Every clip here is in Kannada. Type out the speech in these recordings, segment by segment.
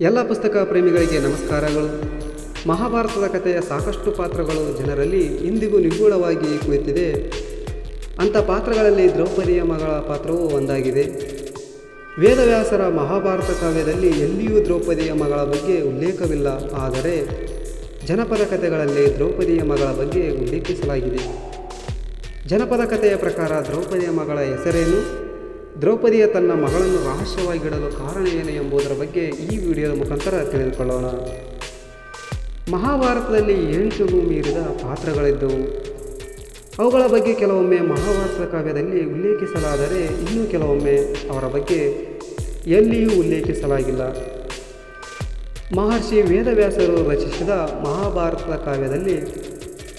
ಎಲ್ಲ ಪುಸ್ತಕ ಪ್ರೇಮಿಗಳಿಗೆ ನಮಸ್ಕಾರಗಳು. ಮಹಾಭಾರತದ ಕಥೆಯ ಸಾಕಷ್ಟು ಪಾತ್ರಗಳು ಜನರಲ್ಲಿ ಇಂದಿಗೂ ನಿಗೂಢವಾಗಿ ಕುಳಿತಿದೆ. ಅಂಥ ಪಾತ್ರಗಳಲ್ಲಿ ದ್ರೌಪದಿಯ ಮಗಳ ಪಾತ್ರವೂ ಒಂದಾಗಿದೆ. ವೇದವ್ಯಾಸರ ಮಹಾಭಾರತ ಕಾವ್ಯದಲ್ಲಿ ಎಲ್ಲಿಯೂ ದ್ರೌಪದಿಯ ಮಗಳ ಬಗ್ಗೆ ಉಲ್ಲೇಖವಿಲ್ಲ. ಆದರೆ ಜನಪದ ಕಥೆಗಳಲ್ಲಿ ದ್ರೌಪದಿಯ ಮಗಳ ಬಗ್ಗೆ ಉಲ್ಲೇಖಿಸಲಾಗಿದೆ. ಜನಪದ ಕಥೆಯ ಪ್ರಕಾರ ದ್ರೌಪದಿಯ ಮಗಳ ಹೆಸರೇನು? ದ್ರೌಪದಿಯ ತನ್ನ ಮಗಳನ್ನು ರಹಸ್ಯವಾಗಿಡಲು ಕಾರಣ ಏನು ಎಂಬುದರ ಬಗ್ಗೆ ಈ ವಿಡಿಯೋದ ಮುಖಾಂತರ ತಿಳಿದುಕೊಳ್ಳೋಣ. ಮಹಾಭಾರತದಲ್ಲಿ ಎಂಟು ಮೀರಿದ ಪಾತ್ರಗಳಿದ್ದವು. ಅವುಗಳ ಬಗ್ಗೆ ಕೆಲವೊಮ್ಮೆ ಮಹಾಭಾರತ ಕಾವ್ಯದಲ್ಲಿ ಉಲ್ಲೇಖಿಸಲಾದರೆ ಇನ್ನೂ ಕೆಲವೊಮ್ಮೆ ಅವರ ಬಗ್ಗೆ ಎಲ್ಲಿಯೂ ಉಲ್ಲೇಖಿಸಲಾಗಿಲ್ಲ. ಮಹರ್ಷಿ ವೇದವ್ಯಾಸರು ರಚಿಸಿದ ಮಹಾಭಾರತ ಕಾವ್ಯದಲ್ಲಿ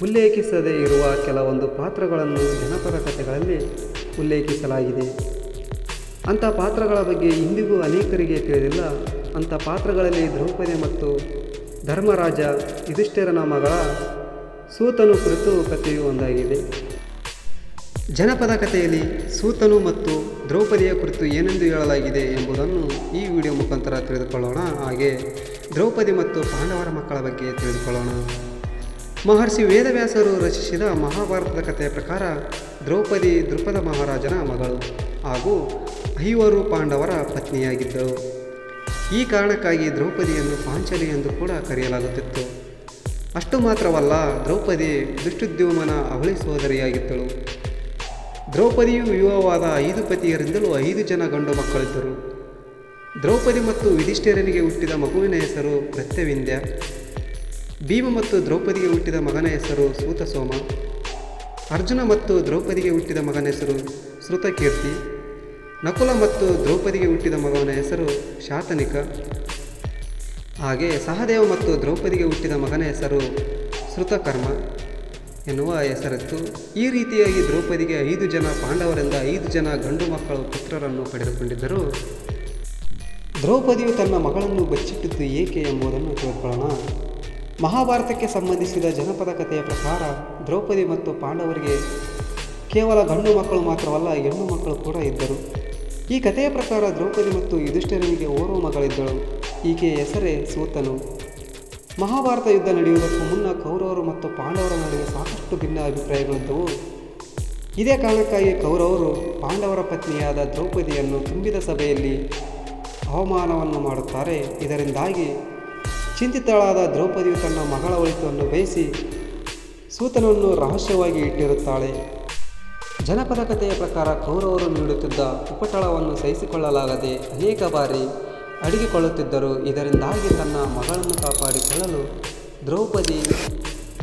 ಉಲ್ಲೇಖಿಸದೇ ಇರುವ ಕೆಲವೊಂದು ಪಾತ್ರಗಳನ್ನು ಜನಪದ ಕಥೆಗಳಲ್ಲಿ ಉಲ್ಲೇಖಿಸಲಾಗಿದೆ. ಅಂಥ ಪಾತ್ರಗಳ ಬಗ್ಗೆ ಇಂದಿಗೂ ಅನೇಕರಿಗೆ ತಿಳಿದಿಲ್ಲ. ಅಂಥ ಪಾತ್ರಗಳಲ್ಲಿ ದ್ರೌಪದಿ ಮತ್ತು ಧರ್ಮರಾಜ ಯುಧಿಷ್ಠಿರನ ಮಗಳ ಸೂತನು ಕುರಿತು ಕಥೆಯು ಒಂದಾಗಿದೆ. ಜನಪದ ಕಥೆಯಲ್ಲಿ ಸೂತನು ಮತ್ತು ದ್ರೌಪದಿಯ ಕುರಿತು ಏನೆಂದು ಹೇಳಲಾಗಿದೆ ಎಂಬುದನ್ನು ಈ ವಿಡಿಯೋ ಮುಖಾಂತರ ತಿಳಿದುಕೊಳ್ಳೋಣ. ಹಾಗೆ ದ್ರೌಪದಿ ಮತ್ತು ಪಾಂಡವರ ಮಕ್ಕಳ ಬಗ್ಗೆ ತಿಳಿದುಕೊಳ್ಳೋಣ. ಮಹರ್ಷಿ ವೇದವ್ಯಾಸರು ರಚಿಸಿದ ಮಹಾಭಾರತದ ಕಥೆಯ ಪ್ರಕಾರ ದ್ರೌಪದಿ ದೃಪದ ಮಹಾರಾಜನ ಮಗಳು ಹಾಗೂ ಐವರು ಪಾಂಡವರ ಪತ್ನಿಯಾಗಿದ್ದಳು ಈ ಕಾರಣಕ್ಕಾಗಿ ದ್ರೌಪದಿಯನ್ನು ಪಾಂಚಲಿ ಎಂದು ಕೂಡ ಕರೆಯಲಾಗುತ್ತಿತ್ತು. ಅಷ್ಟು ಮಾತ್ರವಲ್ಲ, ದ್ರೌಪದಿ ದುಷ್ಟುದ್ಯೋಮನ ಅವಳಿ ಸೋದರಿಯಾಗಿದ್ದಳು. ದ್ರೌಪದಿಯು ವಿವಾಹವಾದ ಐದು ಪತಿಯರಿಂದಲೂ ಐದು ಜನ ಗಂಡು ಮಕ್ಕಳಿದ್ದರು. ದ್ರೌಪದಿ ಮತ್ತು ವಿಧಿಷ್ಠಿರನಿಗೆ ಹುಟ್ಟಿದ ಮಗುವಿನ ಹೆಸರು ಪ್ರತ್ಯವಿಂದ್ಯ. ಭೀಮ ಮತ್ತು ದ್ರೌಪದಿಗೆ ಹುಟ್ಟಿದ ಮಗನ ಹೆಸರು ಸೂತಸೋಮ. ಅರ್ಜುನ ಮತ್ತು ದ್ರೌಪದಿಗೆ ಹುಟ್ಟಿದ ಮಗನ ಹೆಸರು ಶ್ರುತಕೀರ್ತಿ ನಕುಲ ಮತ್ತು ದ್ರೌಪದಿಗೆ ಹುಟ್ಟಿದ ಮಗನ ಹೆಸರು ಶಾತನಿಕ. ಹಾಗೆ ಸಹದೇವ ಮತ್ತು ದ್ರೌಪದಿಗೆ ಹುಟ್ಟಿದ ಮಗನ ಹೆಸರು ಶ್ರುತಕರ್ಮ ಎನ್ನುವ ಹೆಸರಿತ್ತು. ಈ ರೀತಿಯಾಗಿ ದ್ರೌಪದಿಗೆ ಐದು ಜನ ಪಾಂಡವರಿಂದ ಐದು ಜನ ಗಂಡು ಮಕ್ಕಳು ಪುತ್ರರನ್ನು ಪಡೆದುಕೊಂಡಿದ್ದರು. ದ್ರೌಪದಿಯು ತನ್ನ ಮಗಳನ್ನು ಬಚ್ಚಿಟ್ಟಿದ್ದು ಏಕೆ ಎಂಬುದನ್ನು ತಿಳ್ಕೊಳ್ಳೋಣ. ಮಹಾಭಾರತಕ್ಕೆ ಸಂಬಂಧಿಸಿದ ಜನಪದ ಕಥೆಯ ಪ್ರಕಾರ ದ್ರೌಪದಿ ಮತ್ತು ಪಾಂಡವರಿಗೆ ಕೇವಲ ಗಂಡು ಮಕ್ಕಳು ಮಾತ್ರವಲ್ಲ, ಹೆಣ್ಣು ಮಕ್ಕಳು ಕೂಡ ಇದ್ದರು. ಈ ಕಥೆಯ ಪ್ರಕಾರ ದ್ರೌಪದಿ ಮತ್ತು ಯುಧಿಷ್ಠಿರನಿಗೆ ಓರ್ವ ಮಗಳಿದ್ದಳು. ಈಕೆಯ ಹೆಸರೇ ಸೂತನು. ಮಹಾಭಾರತ ಯುದ್ಧ ನಡೆಯುವುದಕ್ಕೂ ಮುನ್ನ ಕೌರವರು ಮತ್ತು ಪಾಂಡವರ ನಡುವೆ ಸಾಕಷ್ಟು ಭಿನ್ನ ಅಭಿಪ್ರಾಯಗಳಿದ್ದವು. ಇದೇ ಕಾರಣಕ್ಕಾಗಿ ಕೌರವರು ಪಾಂಡವರ ಪತ್ನಿಯಾದ ದ್ರೌಪದಿಯನ್ನು ತುಂಬಿದ ಸಭೆಯಲ್ಲಿ ಅವಮಾನವನ್ನು ಮಾಡುತ್ತಾರೆ. ಇದರಿಂದಾಗಿ ಚಿಂತಿತಳಾದ ದ್ರೌಪದಿಯು ತನ್ನ ಮಗಳ ಒಳಿತವನ್ನು ಬಯಸಿ ಸೂತನನ್ನು ರಹಸ್ಯವಾಗಿ ಇಟ್ಟಿರುತ್ತಾಳೆ. ಜನಪದ ಕಥೆಯ ಪ್ರಕಾರ ಕೌರವರು ನೀಡುತ್ತಿದ್ದ ಉಪಟಳವನ್ನು ಸಹಿಸಿಕೊಳ್ಳಲಾಗದೆ ಅನೇಕ ಬಾರಿ ಅಡಗಿಕೊಳ್ಳುತ್ತಿದ್ದರು. ಇದರಿಂದಾಗಿ ತನ್ನ ಮಗಳನ್ನು ಕಾಪಾಡಿಕೊಳ್ಳಲು ದ್ರೌಪದಿ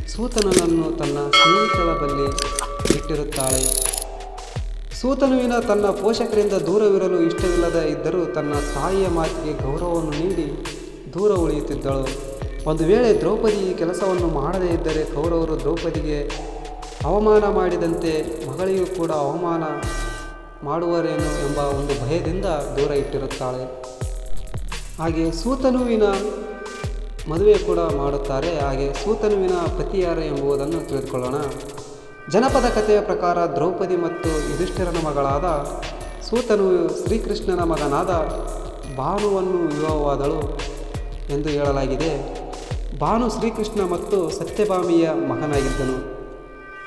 ಸೂತನನನ್ನು ತನ್ನ ಸ್ನೇಹಿತರ ಬಳಿ ಇಟ್ಟಿರುತ್ತಾಳೆ. ಸೂತನುವಿನ ತನ್ನ ಪೋಷಕರಿಂದ ದೂರವಿರಲು ಇಷ್ಟವಿಲ್ಲದ ಇದ್ದರೂ ತನ್ನ ತಾಯಿಯ ಮಾತಿಗೆ ಗೌರವವನ್ನು ನೀಡಿ ದೂರ ಉಳಿಯುತ್ತಿದ್ದಳು. ಒಂದು ವೇಳೆ ದ್ರೌಪದಿ ಈ ಕೆಲಸವನ್ನು ಮಾಡದೇ ಇದ್ದರೆ ಕೌರವರು ದ್ರೌಪದಿಗೆ ಅವಮಾನ ಮಾಡಿದಂತೆ ಮಗಳಿಗೂ ಕೂಡ ಅವಮಾನ ಮಾಡುವರೇನು ಎಂಬ ಒಂದು ಭಯದಿಂದ ದೂರ ಇಟ್ಟಿರುತ್ತಾಳೆ. ಹಾಗೆ ಸೂತನುವಿನ ಮದುವೆ ಕೂಡ ಮಾಡುತ್ತಾರೆ. ಹಾಗೆ ಸೂತನುವಿನ ಪತಿ ಯಾರು ಎಂಬುದನ್ನು ತಿಳಿದುಕೊಳ್ಳೋಣ. ಜನಪದ ಕಥೆಯ ಪ್ರಕಾರ ದ್ರೌಪದಿ ಮತ್ತು ಯುಧಿಷ್ಠಿರನ ಮಗಳಾದ ಸೂತನು ಶ್ರೀಕೃಷ್ಣನ ಮಗನಾದ ಭಾನುವನ್ನು ವಿವಾಹವಾದಳು. ಎಂದು ಹೇಳಲಾಗಿದೆ. ಭಾನು ಶ್ರೀಕೃಷ್ಣ ಮತ್ತು ಸತ್ಯಭಾಮಿಯ ಮಗನಾಗಿದ್ದನು.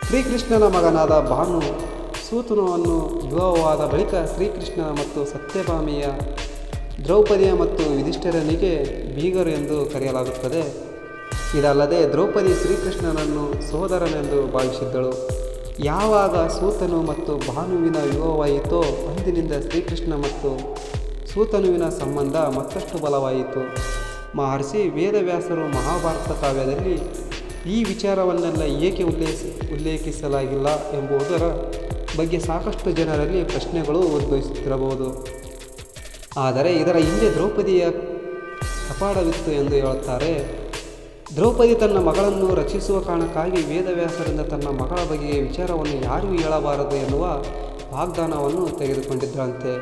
ಶ್ರೀಕೃಷ್ಣನ ಮಗನಾದ ಭಾನು ಸೂತನವನ್ನು ವಿವಾಹವಾದ ಬಳಿಕ ಶ್ರೀಕೃಷ್ಣ ಮತ್ತು ಸತ್ಯಭಾಮಿಯ ದ್ರೌಪದಿಯ ಮತ್ತು ಯುಧಿಷ್ಠಿರನಿಗೆ ಬೀಗರು ಎಂದು ಕರೆಯಲಾಗುತ್ತದೆ. ಇದಲ್ಲದೆ ದ್ರೌಪದಿ ಶ್ರೀಕೃಷ್ಣನನ್ನು ಸೋದರನೆಂದು ಭಾವಿಸಿದ್ದಳು. ಯಾವಾಗ ಸೂತನು ಮತ್ತು ಭಾನುವಿನ ವಿವಾಹವಾಯಿತೋ ಅಂದಿನಿಂದ ಶ್ರೀಕೃಷ್ಣ ಮತ್ತು ಸೂತನುವಿನ ಸಂಬಂಧ ಮತ್ತಷ್ಟು ಬಲವಾಯಿತು. ಮಹರ್ಷಿ ವೇದವ್ಯಾಸರು ಮಹಾಭಾರತ ಕಾವ್ಯದಲ್ಲಿ ಈ ವಿಚಾರವನ್ನೆಲ್ಲ ಏಕೆ ಉಲ್ಲೇಖ, ಉಲ್ಲೇಖಿಸಲಾಗಿಲ್ಲ ಎಂಬುದರ ಬಗ್ಗೆ ಸಾಕಷ್ಟು ಜನರಲ್ಲಿ ಪ್ರಶ್ನೆಗಳು ಉದ್ಭವಿಸುತ್ತಿರಬಹುದು. ಆದರೆ ಇದರ ಹಿಂದೆ ದ್ರೌಪದಿಯ ಕಪಾಡವಿತ್ತು ಎಂದು ಹೇಳುತ್ತಾರೆ, ದ್ರೌಪದಿ ತನ್ನ ಮಗಳನ್ನು ರಕ್ಷಿಸುವ ಕಾರಣಕ್ಕಾಗಿ ವೇದವ್ಯಾಸರಿಂದ ತನ್ನ ಮಗಳ ಬಗೆಯ ವಿಚಾರವನ್ನು ಯಾರಿಗೂ ಹೇಳಬಾರದು ಎನ್ನುವ ವಾಗ್ದಾನವನ್ನು ತೆಗೆದುಕೊಂಡಿದ್ದರಂತೆ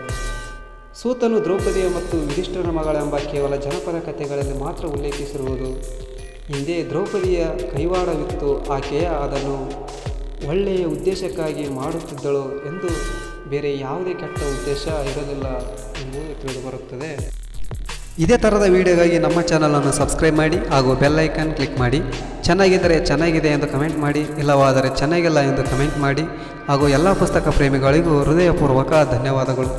ಸೂತನು ದ್ರೌಪದಿಯ ಮತ್ತು ಯುಧಿಷ್ಠರ ಮಗಳೆಂಬ ಕೇವಲ ಜನಪದ ಕಥೆಗಳಲ್ಲಿ ಮಾತ್ರ ಉಲ್ಲೇಖಿಸಿರುವುದು. ಹಿಂದೆ ದ್ರೌಪದಿಯ ಕೈವಾಡವಿತ್ತು, ಆಕೆಯ ಅದನ್ನು ಒಳ್ಳೆಯ ಉದ್ದೇಶಕ್ಕಾಗಿ ಮಾಡುತ್ತಿದ್ದಳು ಎಂದು ಬೇರೆ ಯಾವುದೇ ಕೆಟ್ಟ ಉದ್ದೇಶ ಇರಲಿಲ್ಲ ಎಂದು ತಿಳಿದುಬರುತ್ತದೆ. ಇದೇ ಥರದ ವಿಡಿಯೋಗಾಗಿ ನಮ್ಮ ಚಾನಲನ್ನು ಸಬ್ಸ್ಕ್ರೈಬ್ ಮಾಡಿ ಹಾಗೂ ಬೆಲ್ ಐಕಾನ್ ಕ್ಲಿಕ್ ಮಾಡಿ. ಚೆನ್ನಾಗಿದ್ದರೆ ಚೆನ್ನಾಗಿದೆ ಎಂದು ಕಮೆಂಟ್ ಮಾಡಿ, ಇಲ್ಲವಾದರೆ ಚೆನ್ನಾಗಿಲ್ಲ ಎಂದು ಕಮೆಂಟ್ ಮಾಡಿ ಹಾಗೂ ಎಲ್ಲ ಪುಸ್ತಕ ಪ್ರೇಮಿಗಳಿಗೂ ಹೃದಯಪೂರ್ವಕ ಧನ್ಯವಾದಗಳು.